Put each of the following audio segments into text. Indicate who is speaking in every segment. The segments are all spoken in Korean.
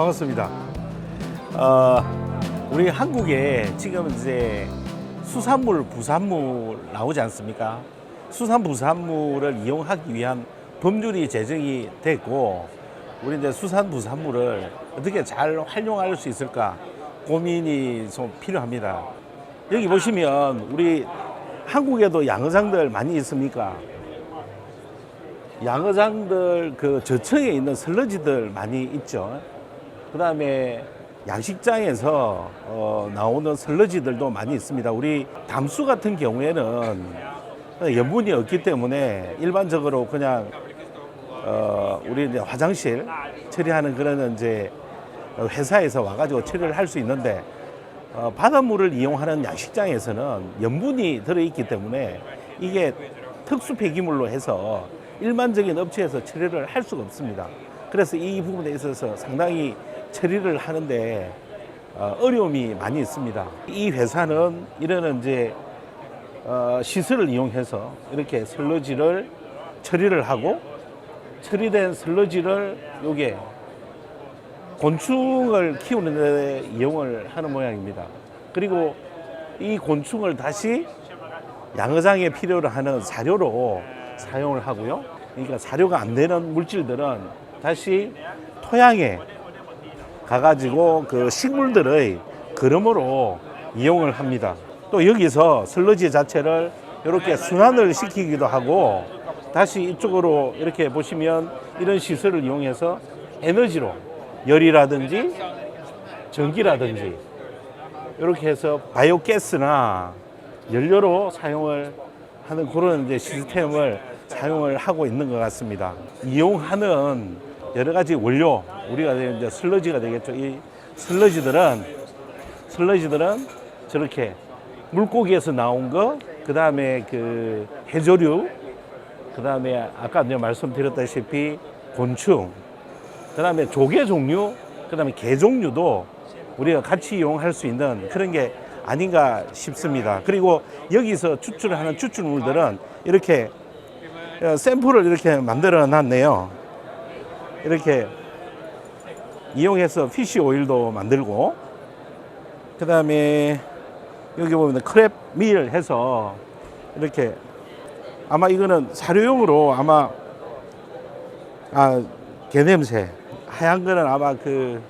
Speaker 1: 반갑습니다. 어, 우리 한국에 지금 이제 수산물, 부산물 나오지 않습니까? 수산, 부산물을 이용하기 위한 법률이 제정이 됐고, 우리 이제 수산, 부산물을 어떻게 잘 활용할 수 있을까 고민이 좀 필요합니다. 여기 보시면 우리 한국에도 양어장들 많이 있습니까? 양어장들 그 저층에 있는 슬러지들 많이 있죠. 그 다음에 양식장에서 어, 나오는 슬러지들도 많이 있습니다. 우리 담수 같은 경우에는 염분이 없기 때문에 일반적으로 그냥 어, 우리 이제 화장실 처리하는 그런 이제 회사에서 와가지고 처리를 할 수 있는데 어, 바닷물을 이용하는 양식장에서는 염분이 들어있기 때문에 이게 특수 폐기물로 해서 일반적인 업체에서 처리를 할 수가 없습니다. 그래서 이 부분에 있어서 상당히 처리를 하는데 어, 어려움이 많이 있습니다. 이 회사는 이런 이제 어, 시설을 이용해서 이렇게 슬러지를 처리를 하고 처리된 슬러지를 요게 곤충을 키우는 데 이용을 하는 모양입니다. 그리고 이 곤충을 다시 양어장에 필요로 하는 사료로 사용을 하고요. 그러니까 사료가 안 되는 물질들은 다시 토양에 가가지고 그 식물들의 거름으로 이용을 합니다. 또 여기서 슬러지 자체를 이렇게 순환을 시키기도 하고 다시 이쪽으로 이렇게 보시면 이런 시설을 이용해서 에너지로 열이라든지 전기라든지 이렇게 해서 바이오가스나 연료로 사용을 하는 그런 이제 시스템을 사용을 하고 있는 것 같습니다. 이용하는 여러 가지 원료, 우리가 이제 슬러지가 되겠죠. 이 슬러지들은 슬러지들은 저렇게 물고기에서 나온 거, 그 다음에 그 해조류, 그 다음에 아까 말씀드렸다시피 곤충, 그 다음에 조개 종류, 그 다음에 개 종류도 우리가 같이 이용할 수 있는 그런 게 아닌가 싶습니다. 그리고 여기서 추출하는 추출물들은 이렇게 어, 샘플을 이렇게 만들어 놨네요. 이렇게 이용해서 피쉬 오일도 만들고, 그 다음에 여기 보면 크랩 밀 해서 이렇게 아마 이거는 사료용으로 아마 아 개냄새 하얀 거는 아마 그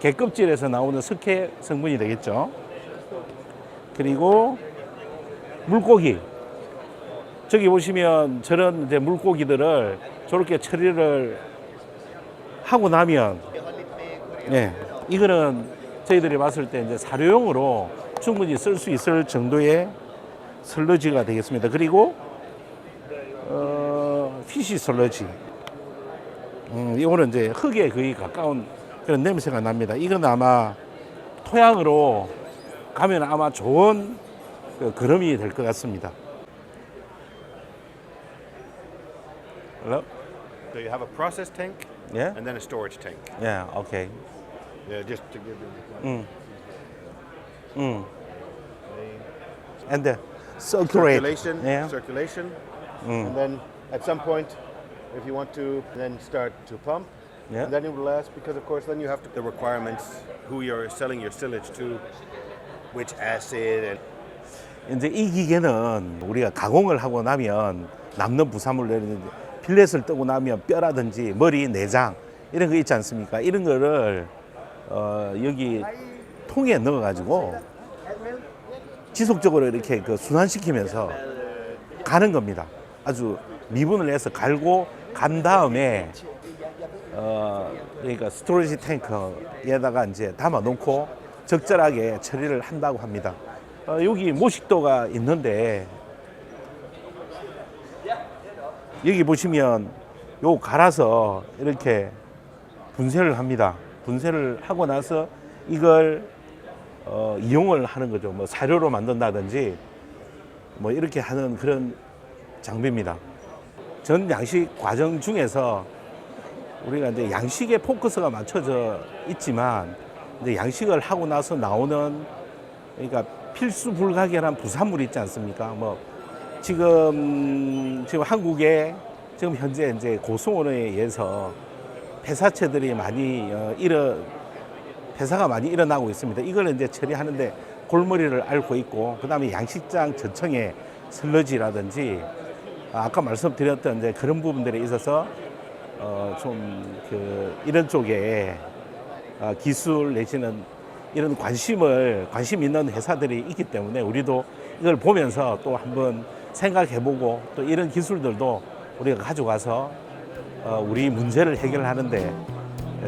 Speaker 1: 개껍질에서 나오는 석회 성분이 되겠죠. 그리고 물고기 저기 보시면 저런 이제 물고기들을 저렇게 처리를 하고 나면 예 이거는 저희들이 봤을 때 이제 사료용으로 충분히 쓸 수 있을 정도의 슬러지가 되겠습니다. 그리고 어, 피시 슬러지 음, 이거는 이제 흙에 거의 가까운 그런 냄새가 납니다. 이건 아마 토양으로 가면 아마 좋은 그 그름이 될 것 같습니다. Hello?
Speaker 2: So you have a process tank
Speaker 1: Yeah?
Speaker 2: and then a storage tank.
Speaker 1: Yeah, okay.
Speaker 2: Yeah, just to give you
Speaker 1: 음. 음. And the circulate.
Speaker 2: circulation,
Speaker 1: Yeah.
Speaker 2: circulation,
Speaker 1: Mm.
Speaker 2: and then at some point, if you want to, then start to pump.
Speaker 1: Yeah.
Speaker 2: And then it will last because, of course, then you have to, the requirements, who you're selling your silage to, which acid, and
Speaker 1: 이제 이 기계는 우리가 가공을 하고 나면 남는 부산물을 필렛을 뜨고 나면 뼈라든지 머리, 내장 이런 거 있지 않습니까? 이런 거를 어, 여기 통에 넣어가지고 지속적으로 이렇게 그 순환시키면서 가는 겁니다. 아주 미분을 해서 갈고 간 다음에 어, 그러니까 스토리지 탱크에다가 이제 담아 놓고 적절하게 처리를 한다고 합니다. 어, 여기 모식도가 있는데 여기 보시면 요 갈아서 이렇게 분쇄를 합니다. 분쇄를 하고 나서 이걸 어, 이용을 하는 거죠. 뭐 사료로 만든다든지 뭐 이렇게 하는 그런 장비입니다. 전 양식 과정 중에서 우리가 이제 양식에 포커스가 맞춰져 있지만 이제 양식을 하고 나서 나오는 그러니까 필수 불가결한 부산물이 있지 않습니까? 뭐 지금 지금 한국에 지금 현재 이제 고수원에 의해서 폐사체들이 많이 어, 일어 회사가 많이 일어나고 있습니다. 이걸 이제 처리하는데 골머리를 앓고 있고 그다음에 양식장 전청의 슬러지라든지 아까 말씀드렸던 이제 그런 부분들에 있어서 어 좀 그 이런 쪽에 어 기술 내지는 이런 관심을 관심 있는 회사들이 있기 때문에 우리도 이걸 보면서 또 한번 생각해보고 또 이런 기술들도 우리가 가져가서 어 우리 문제를 해결하는데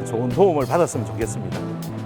Speaker 1: 좋은 도움을 받았으면 좋겠습니다.